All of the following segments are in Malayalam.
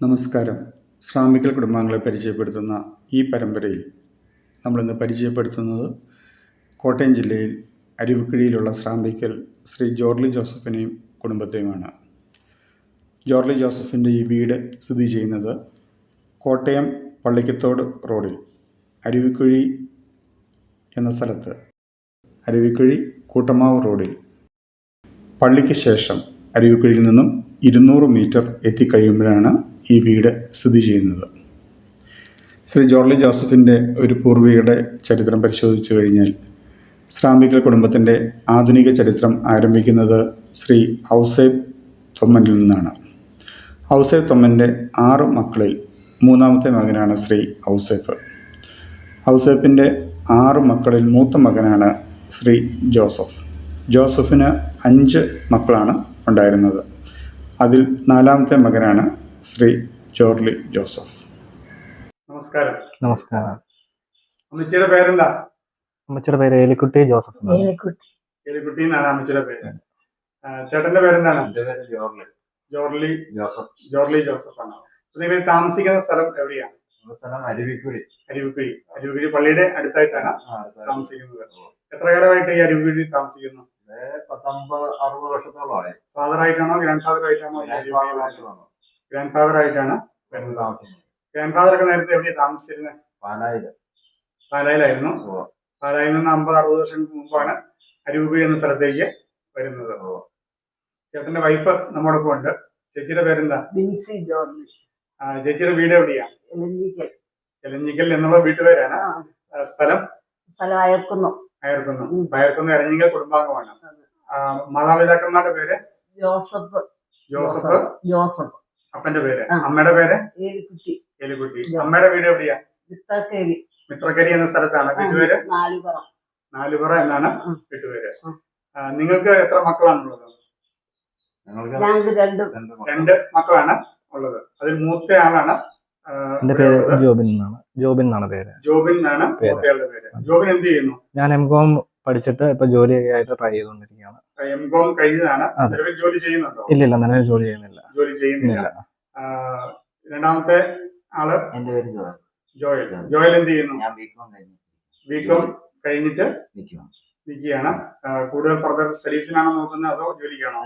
നമസ്കാരം. ശ്രാമിക്കൽ കുടുംബാംഗങ്ങളെ പരിചയപ്പെടുത്തുന്ന ഈ പരമ്പരയിൽ നമ്മളിന്ന് പരിചയപ്പെടുത്തുന്നത് കോട്ടയം ജില്ലയിൽ അരുവിക്കുഴിയിലുള്ള ശ്രാമ്പിക്കൽ ശ്രീ ജോർലി ജോസഫിനെയും കുടുംബത്തെയുമാണ്. ജോർലി ജോസഫിന്റെ ഈ വീട് സ്ഥിതി ചെയ്യുന്നത് കോട്ടയം പള്ളിക്കത്തോട് റോഡിൽ അരുവിക്കുഴി എന്ന സ്ഥലത്ത് അരുവിക്കുഴി കൂട്ടമാവ് റോഡിൽ. പള്ളിക്ക് ശേഷം അരുവിക്കുഴിയിൽ നിന്നും ഇരുന്നൂറ് മീറ്റർ എത്തിക്കഴിയുമ്പോഴാണ് ഈ വീട് സ്ഥിതി ചെയ്യുന്നത്. ശ്രീ ജോർലി ജോസഫിന്റെ ഒരു പൂർവികയുടെ ചരിത്രം പരിശോധിച്ചു കഴിഞ്ഞാൽ ശ്രാമ്പിക്കൽ കുടുംബത്തിന്റെ ആധുനിക ചരിത്രം ആരംഭിക്കുന്നത് ശ്രീ ഔസേബ് തൊമ്മനിൽ നിന്നാണ്. ഔസേബ് തൊമ്മന്റെ ആറ് മക്കളിൽ മൂന്നാമത്തെ മകനാണ് ശ്രീ ഔസേപ്പ് ഔസേപ്പിന്റെ ആറ് മക്കളിൽ മൂത്ത മകനാണ് ശ്രീ ജോസഫ്. ജോസഫിന് അഞ്ച് മക്കളാണ് ഉണ്ടായിരുന്നത്. അതിൽ നാലാമത്തെ മകനാണ് ശ്രീ ജോർലി ജോസഫ്. നമസ്കാരം. നമസ്കാരം. അമ്മച്ചിയുടെ പേരെന്താ? അമ്മച്ചിയുടെ പേര് ഏലിക്കുട്ടി ജോസഫ്. ഏലിക്കുട്ടി. എലിക്കുട്ടി എന്നാണ് അമ്മച്ചിയുടെ പേര്. ചേട്ടന്റെ പേരെന്താണ്? എന്റെ പേര് ജോർലി. ജോർലി ജോസഫ്. ജോർലി ജോസഫ് ആണ്. നിങ്ങൾ താമസിക്കുന്ന സ്ഥലം എവിടെയാണ്? സ്ഥലം അരുവിക്കുഴി. അരുവിക്കുഴി. അരുവിക്കുഴി പള്ളിയുടെ അടുത്തായിട്ടാണ് താമസിക്കുന്നത്. എത്ര കാലമായിട്ട് ഈ അരുവിക്കുഴി താമസിക്കുന്നു? പത്തൊമ്പത് അറുപത് വർഷത്തോളമായി. ഫാദർ ആയിട്ടാണോ ഗ്രാൻഡ് ഫാദർ ആയിട്ടാണോ ഈ അരുവിക്കുഴി വന്നു ഗ്രാൻഡ് ഫാദർ ആയിട്ടാണ് വരുന്നത് ഗ്രാൻഡ് ഫാദർ ഒക്കെ നേരത്തെ എവിടെയാണ് താമസിച്ചിരുന്നത് പാലായിൽ. പാലായിലായിരുന്നു. പാലായിൽ നിന്ന് അമ്പത് അറുപത് വർഷങ്ങൾക്ക് മുമ്പാണ് അരൂപി എന്ന സ്ഥലത്തേക്ക് വരുന്നത്. ചേട്ടന്റെ വൈഫ് നമ്മോടൊപ്പം ഉണ്ട്. ചേച്ചിയുടെ പേരെന്താ? ബിൻസി ജോർജ്. ചേച്ചിയുടെ വീട് എവിടെയാ? എലഞ്ഞിക്കൽ. എലഞ്ഞിക്കൽ എന്നുള്ള വീട്ടുപേരാണ്. സ്ഥലം? സ്ഥലം അയക്കുന്നു അയർക്കുന്നു. അയർക്കുന്നു എരഞ്ഞിക്കൽ കുടുംബാംഗമാണ്. മാതാപിതാക്കന്മാരുടെ പേര്? ജോസഫ്. ജോസഫ്. ജോസഫ്. അപ്പന്റെ പേര്? അമ്മയുടെ പേര്? ഏലിക്കുട്ടി. എലിക്കുട്ടി ജോസഫ്. അമ്മയുടെ വീട് എവിടെയാ? മിത്രക്കേരി. മിത്രക്കേരി എന്ന സ്ഥലത്താണ്. വീട്ടുപേര്? നാലുപുറ. നാലുപുറ എന്നാണ്. വീട്ടുപേര്. നിങ്ങൾക്ക് എത്ര മക്കളാണുള്ളത്? രണ്ട്. രണ്ട് മക്കളാണ് ഉള്ളത്. അതിൽ മൂത്ത ആളാണ് എന്റെ പേര്. ജോബിൻ എന്നാണ്. ജോബിൻ എന്നാണ് പേര്. ജോബിൻ എന്നാണ് മൂത്തയാളുടെ പേര്. ജോബിൻ എന്ത് ചെയ്യുന്നു? ഞാൻ എം കോം പഠിച്ചിട്ട് ഇപ്പൊ ജോലി ആയിട്ട് ട്രൈ ചെയ്തുകൊണ്ടിരിക്കുകയാണ്. എം കോം കഴിഞ്ഞതാണ്. ജോലി ചെയ്യുന്നുണ്ടോ? ഇല്ല ഇല്ല നിലവിൽ ജോലി ചെയ്യുന്നില്ല. ജോലി ചെയ്യുന്നില്ല. രണ്ടാമത്തെ ആൾ എന്റെ പേര് ജോയൽ. ജോയൽ. ജോയൽ. എന്ത് ചെയ്യുന്നു? ഞാൻ ബികോം കഴിഞ്ഞു. ബികോം കഴിഞ്ഞിട്ട് നിൽക്കുകയാണ്. കൂടുതൽ ഫർദർ സ്റ്റഡീസിനാണോ നോക്കുന്നത് അതോ ജോലിക്കാണോ?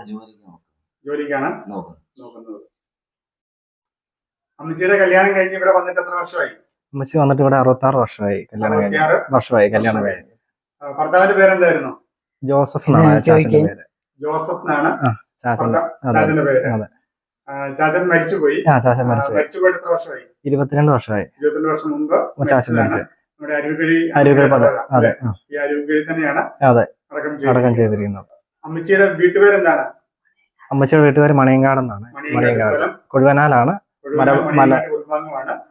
ജോലിക്കാണ് നോക്കും നോക്കുന്നത്. അമ്മച്ചിയുടെ കല്യാണം കഴിഞ്ഞ് ഇവിടെ വന്നിട്ട് എത്ര വർഷമായി? അമ്മച്ചി വന്നിട്ട് ഇവിടെ അറുപത്തി ആറ് വർഷമായി. കല്യാണം കഴിഞ്ഞു. വർഷമായി കല്യാണം കഴിഞ്ഞു. ഭർത്താവിന്റെ പേരെന്തായിരുന്നു? ജോസഫ് ജോസഫ് എന്നാണ് ചാച്ചന്റെ പേര്. ചാച്ചൻ മരിച്ചുപോയി. ആ ചാച്ചൻ മരിച്ചു മരിച്ചുപോയി. മരിച്ചുപോയിട്ട് എത്ര വർഷമായി? ഇരുപത്തിരണ്ട് വർഷമായി. ഇരുപത്തിരണ്ട് വർഷം മുമ്പ് ചാച്ചൻ മരിച്ചു. നമ്മുടെ അരുവിൽ പദം അതെ ഈ അരുവിക്കുഴി തന്നെയാണ് അതെ. അടക്കം അടക്കം ചെയ്തിരിക്കുന്നത്. അമ്മച്ചിയുടെ വീട്ടുപേരെന്താണ്? അമ്മച്ചിയുടെ വീട്ടുപേര് മണിയങ്കാട് എന്നാണ്. മണിയങ്കാട് കൊഴുവനാലാണ് മല-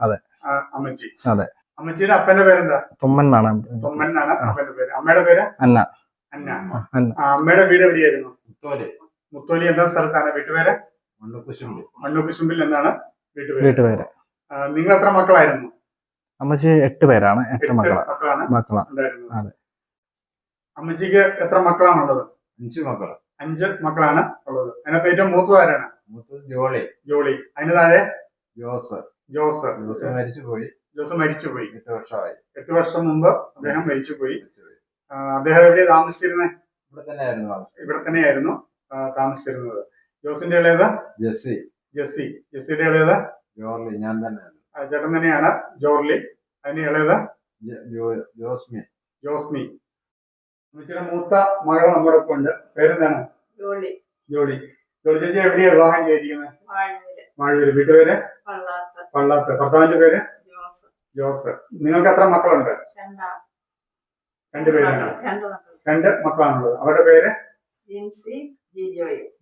അതെ. അമ്മച്ചി. അതെ. അമ്മച്ചിയുടെ അപ്പന്റെ പേരെന്താ? തുമ്മൻ എന്നാണ്. തുമ്മൻ എന്നാണ് അപ്പന്റെ പേര്. അമ്മയുടെ പേര്? അന്ന. അന്ന. അമ്മയുടെ വീട് എവിടെയായിരുന്നു? മുത്തോലി. മുത്തോലി എന്താ സ്ഥലത്താണ് വീട്ടുപേര്? മണ്ണുക്കുശുമ്പിൽ. എന്നാണ് വീട്ടുപേര്? നിങ്ങൾ എത്ര മക്കളായിരുന്നു? അമ്മച്ചി എട്ട് പേരാണ് എട്ട് മക്കളാണ് മക്കളാണ് മക്കളാ. അതെ. അമ്മച്ചിക്ക് എത്ര മക്കളാണുള്ളത്? അഞ്ച് മക്കൾ അഞ്ച് മക്കളാണ് ഉള്ളത്. അതിനകത്ത് ഏറ്റവും മൂത്തുകാരാണ് മൂത്തത് ജോളി. ജോളി. അതിന് താഴെ? ജോസ് ജോസ് മരിച്ചുപോയി. മരിച്ചു ജോസ് മരിച്ചുപോയി. എട്ട് വർഷമായി. എട്ട് വർഷം മുമ്പ് അദ്ദേഹം മരിച്ചുപോയി. അദ്ദേഹം എവിടെയാണ് താമസിച്ചിരുന്നത് ഇവിടെ തന്നെയായിരുന്നു. ഇവിടെ തന്നെയായിരുന്നു താമസിച്ചിരുന്നത്. ജോസിന്റെ ഇളയതാ? ജെസ്സി. ജെസ്സി. ജെസ്സിയുടെ ഇളയതാ? ജോർലി ഞാൻ തന്നെയാണ്. ചേട്ടൻ തന്നെയാണ്. ജോർലി. അതിന് ഇളയതാ? ജോസ്മി. ജോസ്മി. അമ്മച്ചിയുടെ മൂത്ത മകൾ നമ്മുടെ ഒപ്പം ഉണ്ട്. പേരെന്താണ്? ജോളി. ജോളി. ജോളി ചേച്ചി എവിടെയാ വിവാഹം ചെയ്തിരിക്കുന്നത്? മാഴൂര് വീട്ടുപേര്? പള്ളാത്ത്. ഭർത്താവിന്റെ പേര്? ജോസ്. നിങ്ങൾക്ക് എത്ര മക്കളുണ്ട്? രണ്ടാം രണ്ടുപേരാണ് രണ്ടു മക്കളാണുള്ളത്. അവരുടെ പേര്?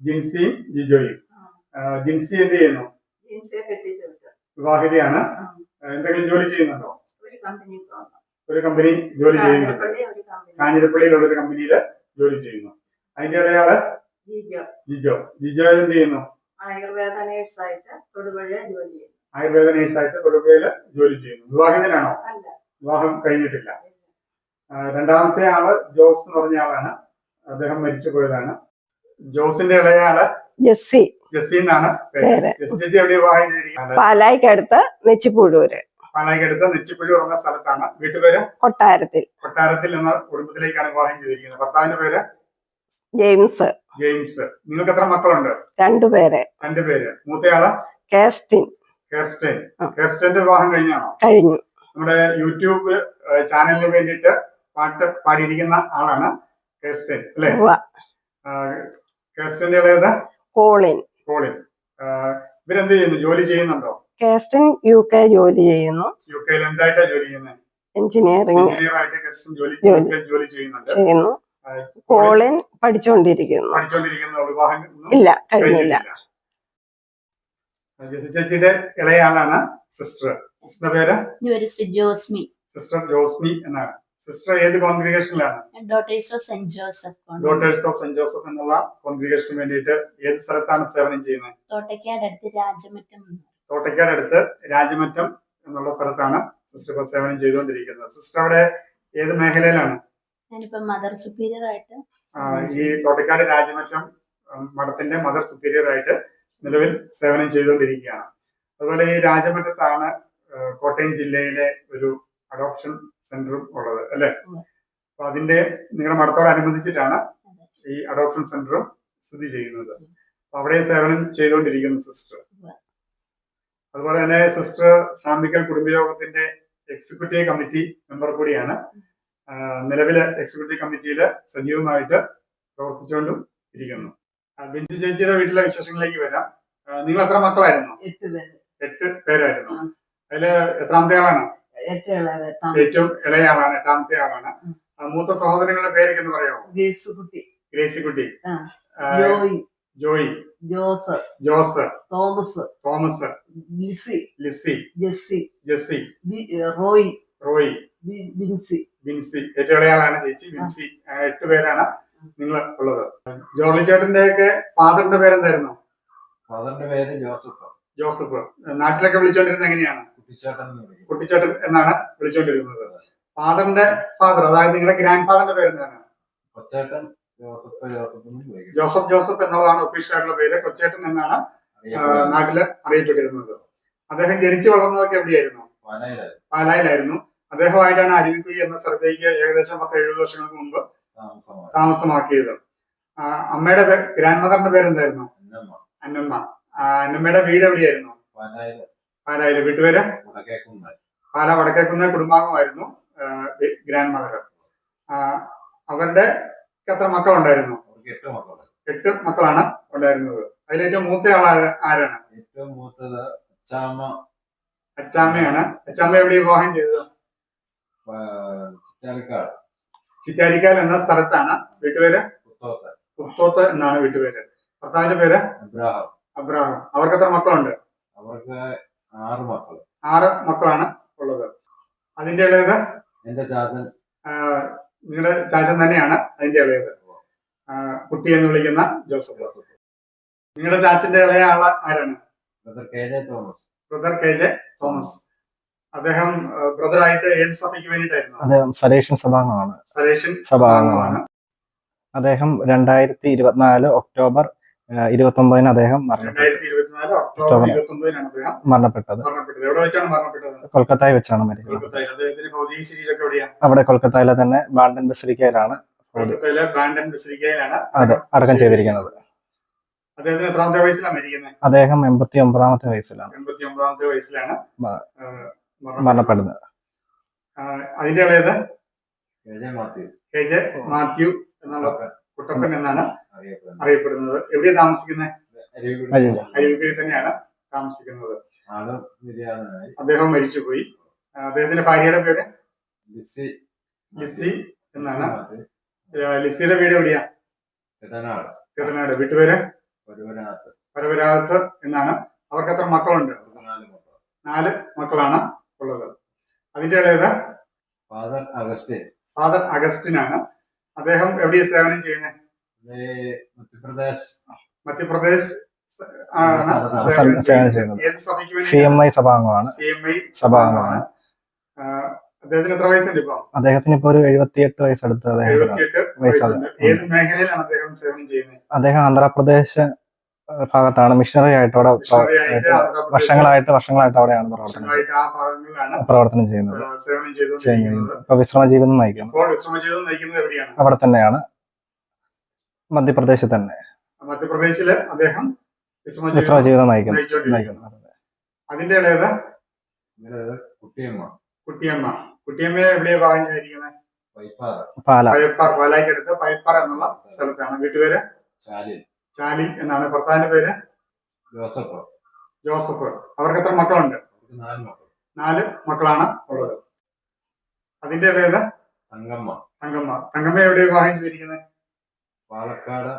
ജിൻസിയും ജിജോയും. ജിൻസി എന്ത് ചെയ്യുന്നു? വിവാഹിതയാണ്. എന്തെങ്കിലും ജോലി ചെയ്യുന്നുണ്ടോ? ഒരു കമ്പനി ജോലി ഒരു കമ്പനി ജോലി ചെയ്യുന്നുണ്ട് കാഞ്ഞിരപ്പള്ളിയിലുള്ള ഒരു കമ്പനിയിൽ ജോലി ചെയ്യുന്നു. അതിന്റെ ഇളയാൾ ജിജോ. ജിജോ. എന്ത് ചെയ്യുന്നു? ആയുർവേദ നേഴ്സായിട്ട് തൊടുപുഴ ജോലി ചെയ്യുന്നു. ആയുർവേദ നേഴ്സായിട്ട് തൊടുപുഴയിൽ ജോലി ചെയ്യുന്നു. വിവാഹിതനാണോ? വിവാഹം കഴിഞ്ഞിട്ടില്ല. രണ്ടാമത്തെ ആൾ ജോസ് എന്ന് പറഞ്ഞ ആളാണ്. അദ്ദേഹം മരിച്ചു പോയതാണ് ജോസിന്റെ ഇളയാൾ ജെസ്സി. ജെസ്സി എന്നാണ്. ജെസ്സി ചേച്ചി എവിടെ വിവാഹം ചെയ്തിരിക്കുന്നത് പാലായിക്കടുത്ത് നെച്ചിപ്പുഴൂര്. പാലായിക്കടുത്ത് നെച്ചിപ്പുഴൂർ എന്ന സ്ഥലത്താണ്. വീട്ടുപേര്? കൊട്ടാരത്തിൽ. കൊട്ടാരത്തിൽ എന്ന കുടുംബത്തിലേക്കാണ് വിവാഹം ചെയ്തിരിക്കുന്നത്. ഭർത്താവിന്റെ പേര്? ജെയിംസ്. ജെയിംസ്. നിങ്ങൾക്ക് എത്ര മക്കളുണ്ട്? രണ്ടുപേര് രണ്ടുപേര് മൂത്തയാൾ? കേസ്റ്റിൻ. കേസ്റ്റിൻ. കേസ്റ്റിന്റെ വിവാഹം കഴിഞ്ഞാണോ? കഴിഞ്ഞു. നമ്മുടെ യൂട്യൂബ് ചാനലിന് വേണ്ടിയിട്ട് പാട്ട് പാടിയിരിക്കുന്ന ആളാണ് കോളിൻ. കോളിൻ. ആഹ്, ഇവരെന്ത് ചെയ്യുന്നു? ജോലി ചെയ്യുന്നുണ്ടോ? കാസ്റ്റിൻ യു കെ ജോലി ചെയ്യുന്നു. യു കെയിൽ എന്തായിട്ടാ ജോലി ചെയ്യുന്നത് എഞ്ചിനീയറിംഗ് എഞ്ചിനീയർ ആയിട്ട് ഹെയർസ്റ്റൈൻ ജോലി ജോലി. UK ചെയ്യുന്നുണ്ട്. ചെയ്യുന്നു. കോളിൻ പഠിച്ചുകൊണ്ടിരിക്കുന്നു പഠിച്ചുകൊണ്ടിരിക്കുന്ന വിവാഹം ഒന്നും ഇല്ല കഴിഞ്ഞില്ല. ചേച്ചിയുടെ ഇളയാളാണ് സിസ്റ്റർ. സിസ്റ്ററിന്റെ പേര്? ജോസ്മി. സിസ്റ്റർ ജോസ്മി എന്നാണ്. സിസ്റ്റർ ഏത് കോൺഗ്രിഗേഷനിലാണ് Daughters of Saint Joseph. Daughters of Saint Joseph എന്നുള്ള കോൺഗ്രിഗേഷന് വേണ്ടിയിട്ട് ഏത് സ്ഥലത്താണ് സേവനം ചെയ്യുന്നത്? തോട്ടയ്ക്കാട് അടുത്ത് രാജമറ്റം തോട്ടയ്ക്കാട് അടുത്ത് രാജമറ്റം എന്നുള്ള സ്ഥലത്താണ് സിസ്റ്റർ ഇപ്പൊ സേവനം ചെയ്തുകൊണ്ടിരിക്കുന്നത്. സിസ്റ്റർ അവിടെ ഏത് മേഖലയിലാണ്? ഞാനിപ്പോ മദർ സുപ്പീരിയർ ആയിട്ട് ഈ തോട്ടക്കാട് രാജമറ്റം മഠത്തിന്റെ മദർ സുപ്പീരിയർ ആയിട്ട് നിലവിൽ സേവനം ചെയ്തുകൊണ്ടിരിക്കുകയാണ്. അതുപോലെ ഈ രാജമറ്റത്താണ് കോട്ടയം ജില്ലയിലെ ഒരു അഡോപ്ഷൻ സെന്ററും ഉള്ളത് അല്ലെ. അപ്പൊ അതിന്റെ നിങ്ങളുടെ മഠത്തോടനുബന്ധിച്ചിട്ടാണ് ഈ അഡോപ്ഷൻ സെന്ററും സ്ഥിതി ചെയ്യുന്നത്. അപ്പൊ അവിടെ സേവനം ചെയ്തുകൊണ്ടിരിക്കുന്നു സിസ്റ്റർ അതുപോലെ തന്നെ സിസ്റ്റർ സാമ്പിക്കൽ കുടുംബയോഗത്തിന്റെ എക്സിക്യൂട്ടീവ് കമ്മിറ്റി മെമ്പർ കൂടിയാണ്. നിലവിലെ എക്സിക്യൂട്ടീവ് കമ്മിറ്റിയിൽ സജീവമായിട്ട് പ്രവർത്തിച്ചുകൊണ്ടും ഇരിക്കുന്നു. ബിൻസി ചേച്ചിയുടെ വീട്ടിലെ വിശേഷങ്ങളിലേക്ക് വരാം. നിങ്ങൾ എത്ര മക്കളായിരുന്നു? എട്ട് പേരായിരുന്നു. അതിൽ എത്രാമത്തെ ആളാണ് ഏറ്റവും ഇളയാളാണ് എട്ടാമത്തെ ആളാണ്. ആ, മൂത്ത സഹോദരങ്ങളുടെ പേരൊക്കെ ഒന്ന് പറയാമോ? Gracekutty Gracykutty. Joy. Joy. Jose Jose. Thomas. Thomas. Lissy. Lissy. Jessy. Jessy. Roy. Roy. Binsy Binsy ഏറ്റവും ഇളയാളാണ് ചേച്ചി. ബിൻസി എട്ട് പേരാണ് നിങ്ങൾ ഉള്ളത്. ജോർലി ചേട്ടന്റെ ഒക്കെ ഫാദറിന്റെ പേരെന്തായിരുന്നു? ഫാദറിന്റെ പേര് ജോസഫ്. ജോസഫ്. നാട്ടിലൊക്കെ വിളിച്ചോണ്ടിരുന്നത് എങ്ങനെയാണ്? കുട്ടിച്ചേട്ടൻ എന്ന് എന്നാണ് വിളിച്ചോണ്ടിരുന്നത്. ഫാദറിന്റെ ഫാദർ അതായത് നിങ്ങളുടെ ഗ്രാൻഡ് ഫാദറിന്റെ പേര് എന്താണ്? കൊച്ചേട്ടൻ ജോസഫ് ജോസഫ് എന്ന് ജോസഫ് ജോസഫ് എന്നുള്ളതാണ് ഒഫീഷ്യൽ ആയിട്ടുള്ള പേര്. കൊച്ചേട്ടൻ എന്നാണ് നാട്ടിൽ അറിയപ്പെട്ടിരുന്നത്. അദ്ദേഹം ജനിച്ചു വളർന്നതൊക്കെ എവിടെയായിരുന്നു? പാലായിലായിരുന്നു. അദ്ദേഹമായിട്ടാണ് അരുവിക്കുഴി എന്ന സ്ഥലത്തേക്ക് ഏകദേശം പത്ത് എഴുപത് വർഷങ്ങൾക്ക് മുമ്പ് താമസമാക്കിയത്. അമ്മയുടെ ഗ്രാൻഡ് മദറിന്റെ പേരെന്തായിരുന്നു? അന്നമ്മ. അന്നമ്മയുടെ വീട് എവിടെയായിരുന്നു? പാലായിൽ വീട്ടുപേര് പാല വടക്കേക്കുന്ന കുടുംബാംഗമായിരുന്നു ഗ്രാൻഡ് മദർ അവരുടെ എത്ര മക്കളുണ്ടായിരുന്നു? എട്ട് മക്കളുണ്ട്. എട്ട് മക്കളാണ് ഉണ്ടായിരുന്നത്. അതിലേറ്റവും മൂത്ത ആൾ ആരാണ്? ഏറ്റവും മൂത്തത് അച്ചാമ്മ. അച്ചാമ്മയാണ്. അച്ചാമ്മ എവിടെ വിവാഹം ചെയ്തത്? ചിറ്റാരിക്കാട് ചിറ്റാരിക്കാൽ എന്ന സ്ഥലത്താണ്. വീട്ടുപേര് പുത്തോത്ത്. എന്നാണ് വീട്ടുപേര് ഭർത്താവിന്റെ പേര്? അബ്രാഹം. അബ്രാഹം. അവർക്ക് എത്ര മക്കളുണ്ട്? അവർക്ക് ആറ് മക്കൾ ആറ് മക്കളാണ് ഉള്ളത്. അതിന്റെ ഇളയത്? എന്റെ ചാച്ചൻ. ആ, നിങ്ങളുടെ ചാച്ചൻ തന്നെയാണ് അതിന്റെ ഇളയത്. കുട്ടി എന്ന് വിളിക്കുന്ന ജോസഫ്. ജോസഫ് നിങ്ങളുടെ ചാച്ചന്റെ ഇളയ ആൾ ആരാണ്? Brother K J Thomas. Brother K J Thomas. അദ്ദേഹം ബ്രദറായിട്ട് ഏത് സഭയ്ക്ക് വേണ്ടിയിട്ടായിരുന്നു? അദ്ദേഹം സലേഷൻ സഭാംഗമാണ്. സലേഷൻ സഭാംഗമാണ്. അദ്ദേഹം രണ്ടായിരത്തി ഇരുപത്തിനാല് ഒക്ടോബർ ഇരുപത്തി ഒമ്പതിന് അദ്ദേഹം മരണപ്പെട്ടത്. കൊൽക്കത്തയിൽ വെച്ചാണ് മരിക്കുന്നത് അദ്ദേഹത്തിന്റെ ഭൗതിക എവിടെയാ? അവിടെ കൊൽക്കത്തയിലെ തന്നെ ബാണ്ടൻ ബസിലിക്കയിലാണ് അതെ ബാൻഡൻ ബസിലിക്കയിലാണ് അത് അടക്കം ചെയ്തിരിക്കുന്നത്. അദ്ദേഹം എൺപത്തി ഒമ്പതാമത്തെ വയസ്സിലാണ്. മരണപ്പെടുന്നത്. അതിന്റെ മാത്യു. മാത്യു എന്നുള്ള കുട്ടപ്പൻ എന്നാണ്. അറിയപ്പെടുന്നത്. എവിടെയാ താമസിക്കുന്നത് അരുവിക്കുഴി തന്നെയാണ് താമസിക്കുന്നത്. അദ്ദേഹം മരിച്ചുപോയി. അദ്ദേഹത്തിന്റെ ഭാര്യയുടെ പേര്? ലിസി. ലിസി എന്നാണ്. ലിസിയുടെ വീട് എവിടെയാ? കിടനാട് വീട്ടുപേര്? പരപരാഗത്ത് എന്നാണ്. അവർക്ക് എത്ര മക്കളുണ്ട്. നാല് മക്കൾ നാല് മക്കളാണ് ഉള്ളത്. അതിന്റെ ഇടയത് ഫാദർ അഗസ്റ്റിൻ. ഫാദർ അഗസ്റ്റിനാണ്. അദ്ദേഹം എവിടെയാ സേവനം ചെയ്യുന്നത് Madhya Pradesh. Madhya Pradesh. C M I സഭാംഗമാണ്. സഭാംഗമാണ്. അദ്ദേഹത്തിന് എത്ര വയസ്സുണ്ട് ഇപ്പൊ? അദ്ദേഹത്തിന് ഇപ്പോൾ ഒരു എഴുപത്തിയെട്ട് വയസ്സെടുത്ത്. ഏത് മേഖലയിലാണ് അദ്ദേഹം സേവനം ചെയ്യുന്നത്? അദ്ദേഹം ആന്ധ്രാപ്രദേശ് ഭാഗത്താണ്. മിഷണറി ആയിട്ട് അവിടെ വർഷങ്ങളായിട്ട് വർഷങ്ങളായിട്ട് അവിടെയാണ് പ്രവർത്തനം പ്രവർത്തനം ചെയ്യുന്നത്. ചെയ്യുന്നത്. ഇപ്പൊ വിശ്രമ ജീവിതം നയിക്കുന്നത് അവിടെ തന്നെയാണ്. മധ്യപ്രദേശിൽ തന്നെ മധ്യപ്രദേശിൽ അദ്ദേഹം വിശ്രമ ജീവിതം നയിക്കുന്നു. അതിന്റെ ഇളയത്? കുട്ടിയമ്മ. കുട്ടിയമ്മ. കുട്ടിയമ്മയെ എവിടെയാ ഭാഗം ചെയ്തിരിക്കുന്നത്? വൈപ്പാറ പാല. പയപ്പാർ പാലായിക്കടുത്ത് പയപ്പാർ എന്നുള്ള സ്ഥലത്താണ്. വീട്ടുപേര്? ചാലിൽ. ചാലിൽ എന്നാണ്. ഭർത്താവിന്റെ പേര്? ജോസഫ്. ജോസഫ്. അവർക്ക് എത്ര മക്കളുണ്ട്? നാല് മക്കൾ. നാല് മക്കളാണ് ഉള്ളത്. അതിന്റെ ഇളയത്? തങ്കമ്മ. തങ്കമ്മ. തങ്കമ്മ എവിടെയാ വിവാഹം ചെയ്തിരിക്കുന്നത്? പാലക്കാട്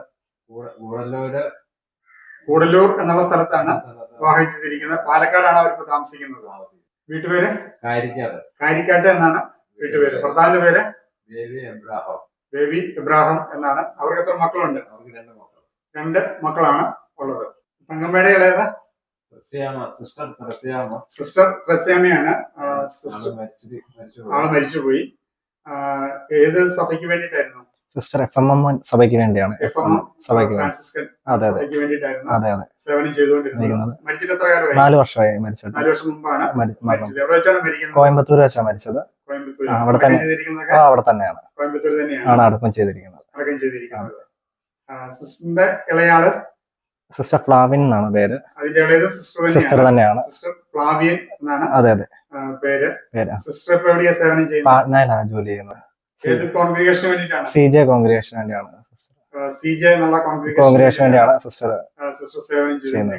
കൂട- കൂടല്ലൂര്. കൂടല്ലൂർ എന്നുള്ള സ്ഥലത്താണ് വിവാഹം ചെയ്തിരിക്കുന്നത് പാലക്കാടാണ് അവരിപ്പോ താമസിക്കുന്നത്. വീട്ടുപേര്? കാരിക്കാട്. കാരിക്കാട്ട് എന്നാണ് വീട്ടുപേര്. പ്രധാന പേര്? ബേബി എബ്രാഹം. ബേബി എബ്രാഹം എന്നാണ്. അവർക്ക് എത്ര മക്കളുണ്ട്? അവർക്ക് രണ്ട് മക്കൾ രണ്ട് മക്കളാണ് ഉള്ളത്. തങ്കമ്മയുടെ ഇളയത്? സിസ്റ്റർ ത്രസ്യാമ. സിസ്റ്റർ പ്രസ്യാമയാണ് ആൾ സിസ്റ്റർ ആൾ മരിച്ചുപോയി. ഏത് സഭയ്ക്ക് വേണ്ടിയിട്ടായിരുന്നു? സിസ്റ്റർ എഫ് എം എം സഭയ്ക്ക് വേണ്ടിയാണ്. എഫ് എം സഭയ്ക്ക് വേണ്ടി. അതെ അതെ. അതെ അതെ. സേവനം നാല് വർഷമായി മരിച്ചിട്ട്. മരിച്ചത്. കോയമ്പത്തൂർ വെച്ചാണ് മരിച്ചത്. അവിടെ തന്നെ. ആ അവിടെ തന്നെയാണ്. കോയമ്പത്തൂർ തന്നെയാണ്. ആണ് അടക്കം ചെയ്തിരിക്കുന്നത്. സിസ്റ്റർ ഫ്ലാവിൻ എന്നാണ് പേര്. സിസ്റ്റർ തന്നെയാണ്. അതെ അതെ. പേര്. സിസ്റ്റർ ജോലി ചെയ്യുന്നത്. സി ജെ കോൺഗ്രിഗേഷന് വേണ്ടിയാണ്. സി ജെ എന്നുള്ള കോൺഗ്രിഗേഷന് വേണ്ടിയാണ്. സിസ്റ്റർ ചെയ്യുന്നത്.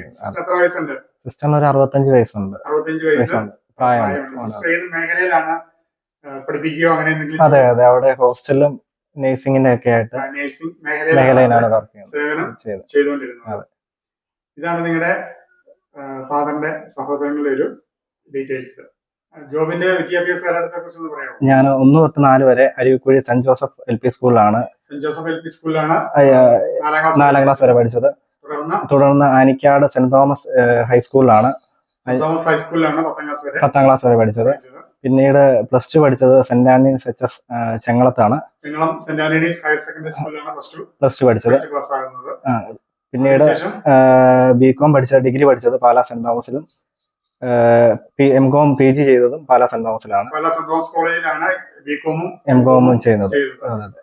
സിസ്റ്ററിന് ഒരു അറുപത്തഞ്ച് വയസ്സുണ്ട്. വയസ്സുണ്ട്. എന്തെങ്കിലും അതെ അതെ. അവിടെ ഹോസ്റ്റലും നേഴ്സിംഗിന്റെ ഒക്കെ ആയിട്ട് മേഖലയിലാണ് വർക്ക് ചെയ്യുന്നത്. ഇതാണ് നിങ്ങളുടെ ഫാദറിന്റെ സഹോദരങ്ങളുടെ ഒരു ഡീറ്റെയിൽസ് ജോബിന്റെ വിദ്യാഭ്യാസ കാലഘട്ടത്തെ കുറിച്ച് പറയാമോ? ഞാൻ ഒന്ന് തൊട്ട് നാല് വരെ Aruvikkuzhi Saint Joseph L P സ്കൂളിലാണ്. സെന്റ് ജോസഫ് എൽ പി സ്കൂളിലാണ്. നാലാം ക്ലാസ് വരെ പഠിച്ചത്. തുടർന്ന്? ആനിക്കാട് സെന്റ് തോമസ് ഹൈസ്കൂളിലാണ്. തോമസ് ഹൈസ്കൂളിലാണ് പത്താം ക്ലാസ് വരെ പഠിച്ചത്. പിന്നീട് പ്ലസ് ടു പഠിച്ചത് saint Antony's H S ചെങ്ങളത്താണ്. Plus two. പഠിച്ചത്. പിന്നീട് ബികോം ബി കോം പഠിച്ച ഡിഗ്രി പഠിച്ചത് പാലാ സെന്റ് തോമസിലും. എം കോം പി ജി ചെയ്തതും പാലാ സെന്റ് തോമസിലാണ്. പാലാ സെന്റ് തോമസ് കോളേജിലാണ് ബി കോമും എം കോമും ചെയ്യുന്നത്.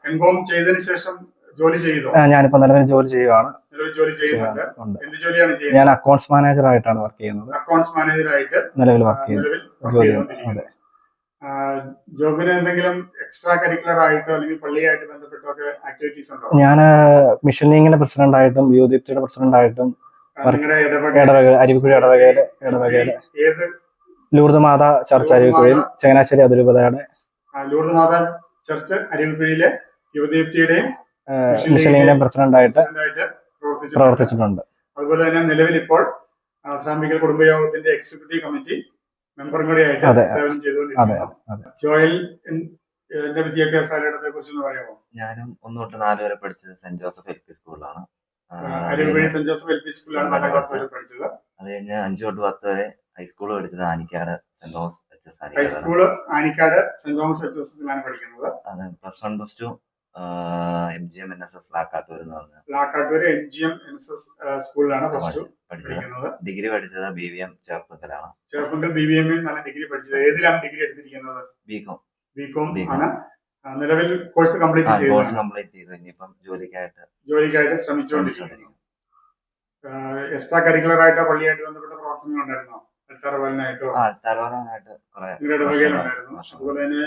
എം കോം ചെയ്തതിന് ശേഷം ജോലി ചെയ്തു? ഞാനിപ്പോ നിലവിൽ ജോലി ചെയ്യുന്നത്? ഞാൻ അക്കൗണ്ട്സ് മാനേജർ ആയിട്ടാണ് വർക്ക് ചെയ്യുന്നത്. അക്കൗണ്ട്സ് മാനേജറായിട്ട് നിലവിൽ വർക്ക് ചെയ്യുന്നത് ജോബിന് എന്തെങ്കിലും എക്സ്ട്രാ കരിക്കുലർ ആയിട്ടോ അല്ലെങ്കിൽ പള്ളിയായിട്ട് ബന്ധപ്പെട്ടോ ഒക്കെ ആക്ടിവിറ്റീസ് ഉണ്ടോ? ഞാൻ മിഷൻ ലീഗിന്റെ പ്രസിഡന്റ് ആയിട്ടും യുദീപ്തിയുടെ പ്രസിഡന്റ് ആയിട്ടും ഇടവക അരുവിക്കുഴി ഇടവകയിൽ ഇടവകയിൽ ഏത് ലൂർദ് മാതാ ചർച്ച് അരുവിക്കുഴിയിൽ ചങ്ങനാശ്ശേരി അതിരൂപതയുടെ ആ, ലൂർദ് മാതാ ചർച്ച് അരുവിക്കുഴിയിലെ യുവദീപ്തിയുടെയും ആയിട്ട് പ്രസിഡന്റായിട്ട് പ്രവർത്തിച്ചിട്ടുണ്ട്. അതുപോലെ തന്നെ നിലവിൽ ഇപ്പോൾ ശ്രാമികൽ കുടുംബയോഗത്തിന്റെ എക്സിക്യൂട്ടീവ് കമ്മിറ്റി മെമ്പറും കൂടി ആയിട്ട് സേവനം ചെയ്തുകൊണ്ടിരിക്കുന്നത് ജോയൽ എന്റെ വിദ്യാഭ്യാസ കാലഘട്ടത്തെ കുറിച്ച് ഒന്ന് പറയാമോ? ഞാനും ഒന്ന് തൊട്ട് നാല് വരെ പഠിച്ചത് സെന്റ് ജോസഫ് എൽ പി സ്കൂളിലാണ്. സെന്റ് ജോസഫ് എൽ പി സ്കൂളിലാണ് നാലാം ക്ലാസ് വരെ പഠിച്ചത്. അത് കഴിഞ്ഞ് അഞ്ചു തൊട്ട് പത്ത് വരെ ഹൈസ്കൂൾ പഠിച്ചത് Anikkad Saint Thomas H S high school Anikkad Saint Thomas H S എസിലാണ് പഠിക്കുന്നത്. അതെ plus one plus two M G M N S S Lakkattoor എന്ന് പറഞ്ഞ Lakkattoor M G M N S S സ്കൂളിലാണ് പ്ലസ് ടു പഠിച്ചത്. പഠിക്കുന്നത്. ഡിഗ്രി പഠിച്ചത് ബി വി എം ചേർപ്പത്തിലാണ് ചെറുപ്പത്തിൽ ബി വി എം നല്ല ഡിഗ്രി പഠിച്ചത്. ഏതിലാണ് ഡിഗ്രി എടുത്തിരിക്കുന്നത്? B Com B Com B.Com. ആണ്. നിലവിൽ കോഴ്സ് കംപ്ലീറ്റ് കോഴ്സ് കംപ്ലീറ്റ് ചെയ്തു. ഇനിയിപ്പം ജോലിക്കായിട്ട് ജോലിക്കായിട്ട് ശ്രമിച്ചുകൊണ്ടിരിക്കുന്നു. എക്സ്ട്രാ കരിക്കുലർ ആയിട്ടോ പള്ളിയായിട്ട് ബന്ധപ്പെട്ട പ്രവർത്തനങ്ങൾ ഉണ്ടായിരുന്നോ നിങ്ങളുടെ ഇടവകയിലുണ്ടായിരുന്നു. വർഷങ്ങൾ. അതുപോലെ തന്നെ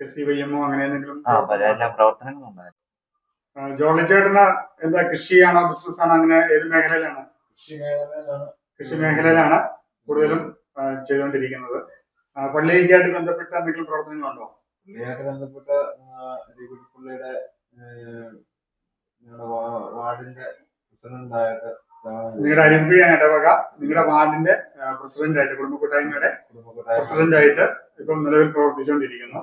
എസ് സി വൈ എമ്മോ അങ്ങനെ എന്തെങ്കിലും ആ പല എല്ലാ പ്രവർത്തനങ്ങളുണ്ടായിരുന്നു ആ, ജോളി ചേട്ടന് എന്താ കൃഷിയാണോ ബിസിനസ് ആണോ അങ്ങനെ ഏത് മേഖലയിലാണ്? കൃഷി മേഖലയിലാണ്. കൃഷി മേഖലയിലാണ് കൂടുതലും ചെയ്തുകൊണ്ടിരിക്കുന്നത്. പള്ളിയിലേക്കായിട്ട് പള്ളിയൊക്കെയായിട്ട് ബന്ധപ്പെട്ട എന്തെങ്കിലും പ്രവർത്തനങ്ങളുണ്ടോ? പുള്ളിയായിട്ട് ബന്ധപ്പെട്ട പുള്ളിയുടെ ഞങ്ങളുടെ വാർഡിന്റെ പ്രസിഡന്റായിട്ട് നിങ്ങളുടെ അരിമ്പുഴയാണ് ഇടവക. നിങ്ങളുടെ വാർഡിന്റെ പ്രസിഡന്റ് ആയിട്ട് കുടുംബ കൂട്ടായ്മയുടെ പ്രസിഡന്റ് ആയിട്ട് ഇപ്പം നിലവിൽ പ്രവർത്തിച്ചുകൊണ്ടിരിക്കുന്നു.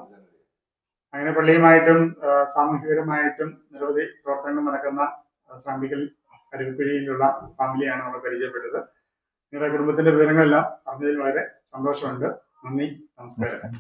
അങ്ങനെ പള്ളിയുമായിട്ടും സാമൂഹികപരമായിട്ടും നിരവധി പ്രവർത്തനങ്ങൾ നടക്കുന്ന സാമ്പിക്കൽ അരുവിക്കുഴിയിലുള്ള ഫാമിലിയാണ് നമ്മൾ പരിചയപ്പെട്ടത്. നിങ്ങളുടെ കുടുംബത്തിന്റെ വിവരങ്ങളെല്ലാം അറിഞ്ഞതിൽ വളരെ സന്തോഷമുണ്ട്. നന്ദി. നമസ്കാരം.